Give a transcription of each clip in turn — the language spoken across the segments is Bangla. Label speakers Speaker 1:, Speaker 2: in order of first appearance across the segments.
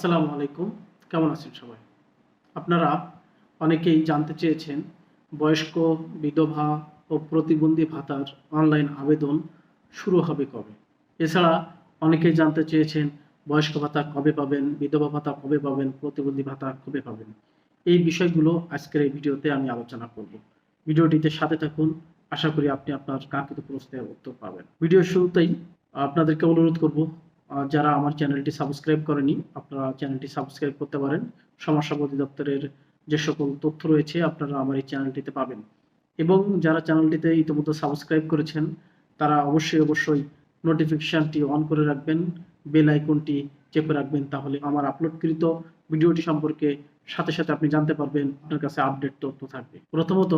Speaker 1: আসসালামু আলাইকুম। কেমন আছেন সবাই? আপনারা অনেকেই জানতে চেয়েছেন, বয়স্ক, বিধবা ও প্রতিবন্ধী ভাতার অনলাইন আবেদন শুরু হবে কবে? এছাড়া অনেকেই জানতে চেয়েছেন, বয়স্ক ভাতা কবে পাবেন, বিধবা ভাতা কবে পাবেন, প্রতিবন্ধী ভাতা কবে পাবেন? এই বিষয়গুলো আজকের এই ভিডিওতে আমি আলোচনা করব। ভিডিওটিতে সাথে থাকুন, আশা করি আপনি আপনার কাঙ্ক্ষিত প্রশ্নের উত্তর পাবেন। ভিডিও শুরুতেই আপনাদেরকে অনুরোধ করব যারা আমার চ্যানেলটি সাবস্ক্রাইব করেনি, আপনারা চ্যানেলটি সাবস্ক্রাইব করতে পারেন। সমস্যা অধিদপ্তরের যে সকল তথ্য রয়েছে, আপনারা আমার এই চ্যানেলটিতে পাবেন। এবং যারা চ্যানেলটিতে ইতিমধ্যে সাবস্ক্রাইব করেছেন, তারা অবশ্যই অবশ্যই নোটিফিকেশনটি অন করে রাখবেন বেল আইকনটি চেপে রাখবেন, তাহলে আমার আপলোডকৃত ভিডিওটি সম্পর্কে সাথে সাথে আপনি জানতে পারবেন, আপনার কাছে আপডেট তথ্য থাকবে। প্রথমত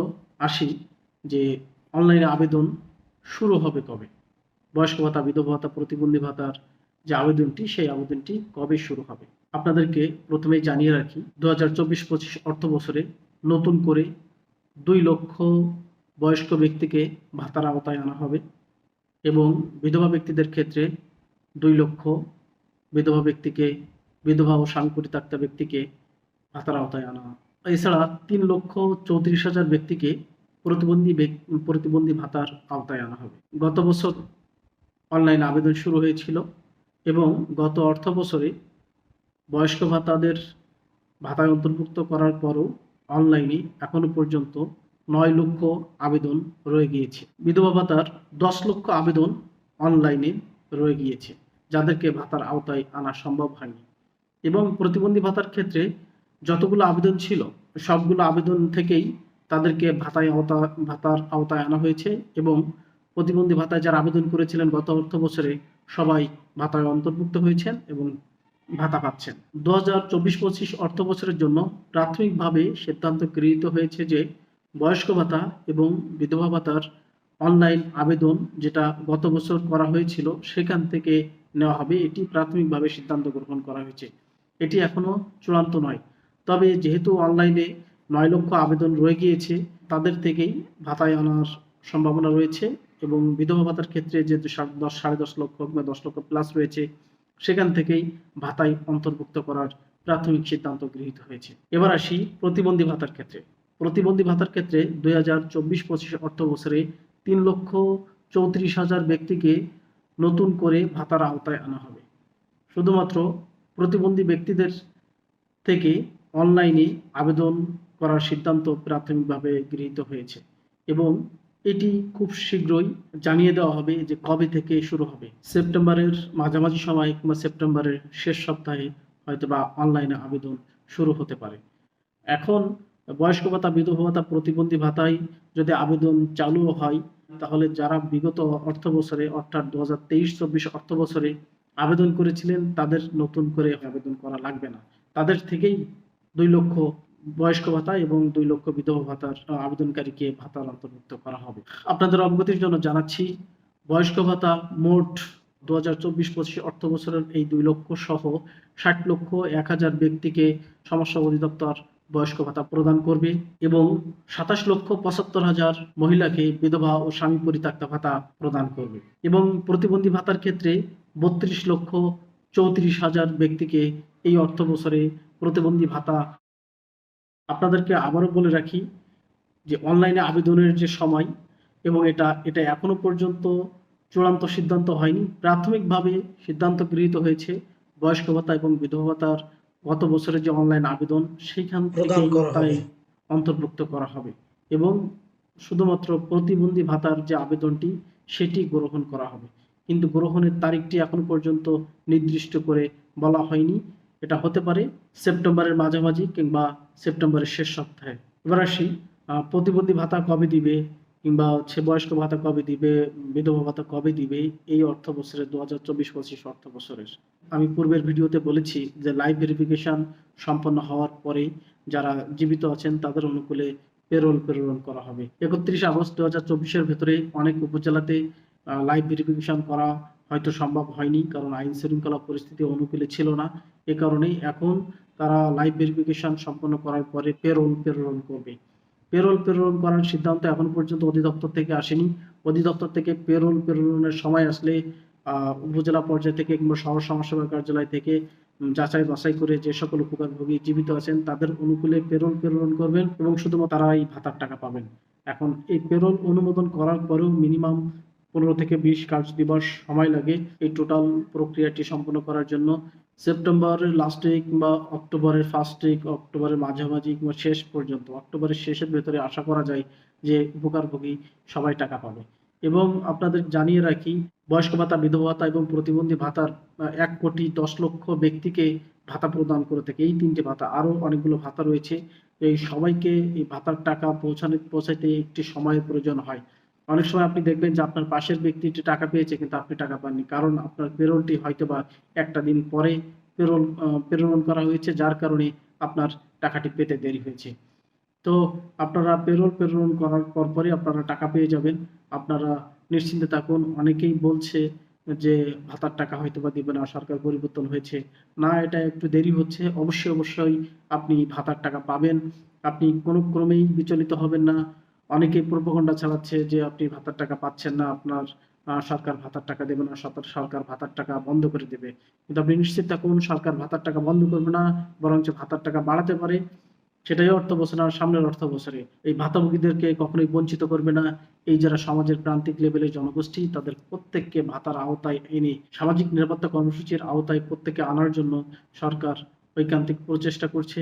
Speaker 1: আসি যে অনলাইনে আবেদন শুরু হবে কবে? বয়স্ক ভাতা, বিধবা ভাতা, প্রতিবন্ধী ভাতার যে আবেদনটি, সেই আবেদনটি কবে শুরু হবে? আপনাদেরকে প্রথমেই জানিয়ে রাখি, দু হাজার চব্বিশ পঁচিশ অর্থ বছরে নতুন করে দুই লক্ষ বয়স্ক ব্যক্তিকে ভাতার আওতায় আনা হবে এবং বিধবা ব্যক্তিদের ক্ষেত্রে দুই লক্ষ বিধবা ব্যক্তিকে, বিধবা ও স্বামী পরিত্যক্ত ব্যক্তিকে ভাতার আওতায় আনা। এছাড়া তিন লক্ষ চৌত্রিশ হাজার ব্যক্তিকে প্রতিবন্ধী প্রতিবন্ধী ভাতার আওতায় আনা হবে। গত বছর অনলাইন আবেদন শুরু হয়েছিল। এবং গত অর্থ বছরে বয়স্ক ভাতাদের ভাতায় অন্তর্ভুক্ত করার পরও অনলাইনে এখনও পর্যন্ত নয় লক্ষ আবেদন রয়ে গিয়েছে। বিধবা ভাতার দশ লক্ষ আবেদন অনলাইনে রয়ে গিয়েছে, যাদেরকে ভাতার আওতায় আনা সম্ভব হয়নি। এবং প্রতিবন্ধী ভাতার ক্ষেত্রে যতগুলো আবেদন ছিল, সবগুলো আবেদন থেকেই তাদেরকে ভাতায় আওতা ভাতার আওতায় আনা হয়েছে এবং প্রতিবন্ধী ভাতায় যারা আবেদন করেছিলেন গত অর্থ বছরে সবাই ভাতায় অন্তর্ভুক্ত হয়েছেন এবং ভাতা পাচ্ছেন। দু হাজার চব্বিশ পঁচিশ অর্থ বছরের জন্য প্রাথমিকভাবে সিদ্ধান্ত গৃহীত হয়েছে যে বয়স্ক ভাতা এবং বিধবা ভাতার অনলাইন আবেদন যেটা গত বছর করা হয়েছিল, সেখান থেকে নেওয়া হবে। এটি প্রাথমিকভাবে সিদ্ধান্ত গ্রহণ করা হয়েছে। এটি এখনও চূড়ান্ত নয়। তবে যেহেতু অনলাইনে নয় লক্ষ আবেদন রয়ে গিয়েছে, তাদের থেকেই ভাতায় আনার সম্ভাবনা রয়েছে। এবং বিধবা ভাতার ক্ষেত্রে সা- দশ সাড়ে দশ লক্ষ কিংবা দশ লক্ষ প্লাস রয়েছে, সেখান থেকেই ভাতায় অন্তর্ভুক্ত করার প্রাথমিক সিদ্ধান্ত গৃহীত হয়েছে। এবার আসি প্রতিবন্ধী ভাতার ক্ষেত্রে। প্রতিবন্ধী ভাতার ক্ষেত্রে দুই হাজার চব্বিশ পঁচিশ অর্থ বছরে তিন লক্ষ চৌত্রিশ হাজার ব্যক্তিকে নতুন করে ভাতার আওতায় আনা হবে। শুধুমাত্র প্রতিবন্ধী ব্যক্তিদের থেকে অনলাইনে আবেদন করার সিদ্ধান্ত প্রাথমিকভাবে গৃহীত হয়েছে এবং এটি খুব শীঘ্রই জানিয়ে দেওয়া হবে যে কবে থেকে শুরু হবে। সেপ্টেম্বরের মাঝামাঝি সময় কিংবা সেপ্টেম্বরের শেষ সপ্তাহে হয়তো বা অনলাইনে আবেদন শুরু হতে পারে। এখন বয়স্ক ভাতা, বিধবা ভাতা, প্রতিবন্ধী ভাতায় যদি আবেদন চালু হয়, তাহলে যারা বিগত অর্থ বছরে অর্থাৎ দু হাজার তেইশ, চব্বিশ অর্থ বছরে আবেদন করেছিলেন, তাদের নতুন করে আবেদন করা লাগবে না। তাদের থেকেই দুই লক্ষ বয়স্ক ভাতা এবং দুই লক্ষ বিধবা ভাতার আবেদনকারীকে ভাতার অন্তর্ভুক্ত করা হবে। আপনাদের অবগতির জন্য জানাচ্ছি, বয়স্ক ভাতা মোট দু হাজার চব্বিশ পঁচিশ অর্থ বছরের এই দুই লক্ষ সহ ষাট লক্ষ এক হাজার ব্যক্তিকে সমস্যা অধিদপ্তর বয়স্ক ভাতা প্রদান করবে এবং সাতাশ লক্ষ পঁচাত্তর হাজার মহিলাকে বিধবা ও স্বামী পরিত্যক্ত ভাতা প্রদান করবে এবং প্রতিবন্ধী ভাতার ক্ষেত্রে বত্রিশ লক্ষ চৌত্রিশ হাজার ব্যক্তিকে এই অর্থ বছরে প্রতিবন্ধী ভাতা আপনাদেরকে আবারও বলে রাখি যে অনলাইনে আবেদনের যে সময় এবং এটা এটা এখনও পর্যন্ত চূড়ান্ত সিদ্ধান্ত হয়নি। প্রাথমিকভাবে সিদ্ধান্ত গৃহীত হয়েছে বয়স্ক ভাতা এবং বিধবা ভাতার গত বছরের যে অনলাইন আবেদন সেইখান থেকে। অন্তর্ভুক্ত করা হবে এবং শুধুমাত্র প্রতিবন্ধী ভাতার যে আবেদনটি সেটি গ্রহণ করা হবে। কিন্তু গ্রহণের তারিখটি এখনও পর্যন্ত নির্দিষ্ট করে বলা হয়নি। এটা হতে পারে সেপ্টেম্বরের মাঝামাঝি কিংবা সেপ্টেম্বরের শেষ সপ্তাহে। এবার আসি প্রতিবন্ধী ভাতা কবে দিবে কিংবা হচ্ছে বয়স্ক ভাতা কবে দিবে, বিধবা ভাতা কবে দিবে, এই অর্থ বছরের দু হাজার চব্বিশ পঁচিশ অর্থ বছরের। আমি পূর্বের ভিডিওতে বলেছি যে লাইভ ভেরিফিকেশন সম্পন্ন হওয়ার পরেই যারা জীবিত আছেন তাদের অনুকূলে পেরোল প্রেরণ করা হবে। একত্রিশ আগস্ট দু হাজার চব্বিশের ভেতরে অনেক উপজেলাতে লাইভ ভেরিফিকেশন করা হয়তো সম্ভব হয়নি, কারণ আইন শৃঙ্খলা পরিস্থিতি অনুকূলে ছিল না। এ কারণেই এখন তারা লাইভ ভেরিফিকেশন সম্পন্ন করার পরে পেরোল প্রেরণ করবে। পেরোল প্রেরণ করার সিদ্ধান্ত এখন পর্যন্ত অধিদপ্তর থেকে আসেনি। অধিদপ্তর থেকে পেরোল প্রেরণের সময় আসলে উপজেলা পর্যায় থেকে কিংবা শহর সমাজসেবা কার্যালয় থেকে যাচাই বাছাই করে যে সকল উপকারভোগী জীবিত আছেন, তাদের অনুকূলে পেরোল প্রেরণ করবেন এবং শুধুমাত্র তারা এই ভাতার টাকা পাবেন। এখন এই পেরোল অনুমোদন করার পরেও মিনিমাম পনেরো থেকে বিশ কার্য দিবস সময় লাগে এই টোটাল প্রক্রিয়াটি সম্পন্ন করার জন্য। সেপ্টেম্বরের লাস্ট কিংবা অক্টোবরের ফার্স্ট উইক অক্টোবরের মাঝামাঝি কিংবা শেষ পর্যন্ত, অক্টোবরের শেষের ভেতরে আশা করা যায় যে উপকারভোগী সবাই টাকা পাবে। এবং আপনাদের জানিয়ে রাখি, বয়স্ক ভাতা, বিধবা ভাতা এবং প্রতিবন্ধী ভাতার এক কোটি দশ লক্ষ ব্যক্তিকে ভাতা প্রদান করে থাকে। এই তিনটে ভাতা, আরও অনেকগুলো ভাতা রয়েছে। এই সবাইকে এই ভাতার টাকা পৌঁছানো, পৌঁছাইতে একটি সময়ের প্রয়োজন হয়। অনেক সময় আপনি দেখবেন যে আপনার পাশের ব্যক্তিটি টাকা পেয়েছে কিন্তু আপনি টাকা পাননি। কারণ আপনার পেরোলটি হয়তো বা একটা দিন পরে পেরোল প্রেরণ করা হয়েছে, যার কারণে আপনার টাকাটি পেতে দেরি হয়েছে। তো আপনারা পেরোল প্রেরণ করার পরপরই আপনারা টাকা পেয়ে যাবেন। আপনারা নিশ্চিন্তে থাকুন, অনেকেই বলছে যে ভাতার টাকা হয়তো বা দিবে না, সরকার পরিবর্তন হয়েছে। না, এটা একটু দেরি হচ্ছে। অবশ্যই অবশ্যই আপনি ভাতার টাকা পাবেন। আপনি কোনো ক্রমেই বিচলিত হবেন না। অনেকেই প্রোপাগন্ডা চালাচ্ছে যে, আপনি ভাতার টাকা পাচ্ছেন না, আপনার সরকার ভাতার টাকা দেবে না, সরকার সরকার ভাতার টাকা বন্ধ করে দেবে। কিন্তু আপনি নিশ্চিত থাকুন, সরকার ভাতার টাকা বন্ধ করবে না, বরঞ্চ ভাতার টাকা বাড়াতে পারে। সেটাই অর্থ বছর আর সামনের অর্থ বছরে। এই ভাতাভোগীদেরকে কখনোই বঞ্চিত করবে না। এই যারা সমাজের প্রান্তিক লেভেলের জনগোষ্ঠী, তাদের প্রত্যেককে ভাতার আওতায় এনে সামাজিক নিরাপত্তা কর্মসূচির আওতায় প্রত্যেককে আনার জন্য সরকার ঐকান্তিক প্রচেষ্টা করছে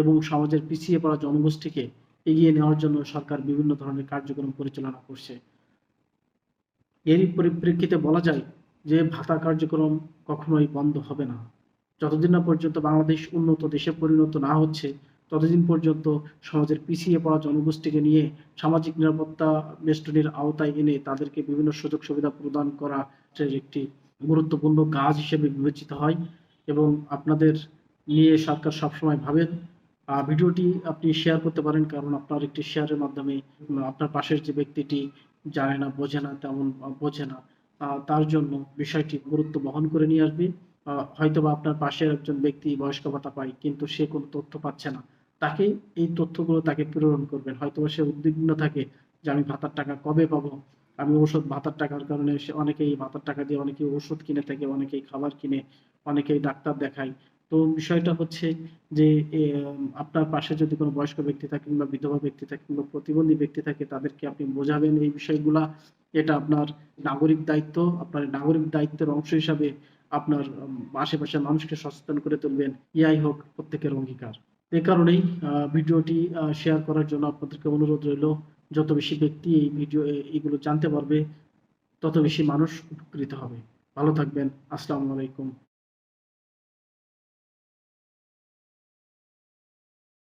Speaker 1: এবং সমাজের পিছিয়ে পড়া জনগোষ্ঠীকে এগিয়ে নেওয়ার জন্য সরকার বিভিন্ন ধরনের কার্যক্রম পরিচালনা করছে। এরই পরিপ্রেক্ষিতে বলা যায় যে ভাতা কার্যক্রম কখনোই বন্ধ হবে না। যতদিন না পর্যন্ত বাংলাদেশ উন্নত দেশে পরিণত না হচ্ছে, ততদিন পর্যন্ত সমাজের পিছিয়ে পড়া জনগোষ্ঠীকে নিয়ে সামাজিক নিরাপত্তা বেষ্টনীর আওতায় এনে তাদেরকে বিভিন্ন সুযোগ সুবিধা প্রদান করা একটি গুরুত্বপূর্ণ কাজ হিসেবে বিবেচিত হয় এবং আপনাদের নিয়ে সরকার সবসময় ভাবেন ভিডিওটি আপনি শেয়ার করতে পারেন, কারণ আপনার একটি শেয়ারের মাধ্যমে আপনার পাশের যে ব্যক্তিটি জানে না, বোঝে না, তেমন বোঝে না তার জন্য বিষয়টি গুরুত্ব বহন করে নিয়ে আসবে। হয়তোবা আপনার পাশের একজন ব্যক্তি বয়স্ক ভাতা পায়, কিন্তু সে কোনো তথ্য পাচ্ছে না। তাকে এই তথ্যগুলো তাকে প্রেরণ করবেন। হয়তোবা সে উদ্বিগ্ন থাকে যে আমি ভাতার টাকা কবে পাবো? আমি ওষুধ ভাতার টাকার কারণে সে অনেকেই ভাতার টাকা দিয়ে অনেকেই ওষুধ কিনে থাকে, অনেকেই খাবার কিনে, অনেকেই ডাক্তার দেখায়। তো বিষয়টা হচ্ছে যে আপনার পাশে যদি কোনো বয়স্ক ব্যক্তি থাকে কিংবা বিধবা ব্যক্তি থাকে কিংবা প্রতিবন্ধী ব্যক্তি থাকে তাদেরকে আপনি বোঝাবেন এই বিষয়গুলা। এটা আপনার নাগরিক দায়িত্ব। আপনার নাগরিক দায়িত্বের অংশ হিসাবে আপনার উম, আশেপাশের মানুষকে সচেতন করে তুলবেন। ইয়াই হোক প্রত্যেকের অঙ্গীকার। এই কারণেই ভিডিওটি শেয়ার করার জন্য আপনাদেরকে অনুরোধ রইল যত বেশি ব্যক্তি এই ভিডিও এ- এইগুলো জানতে পারবে তত বেশি মানুষ উপকৃত হবে। ভালো থাকবেন। আসসালামু আলাইকুম।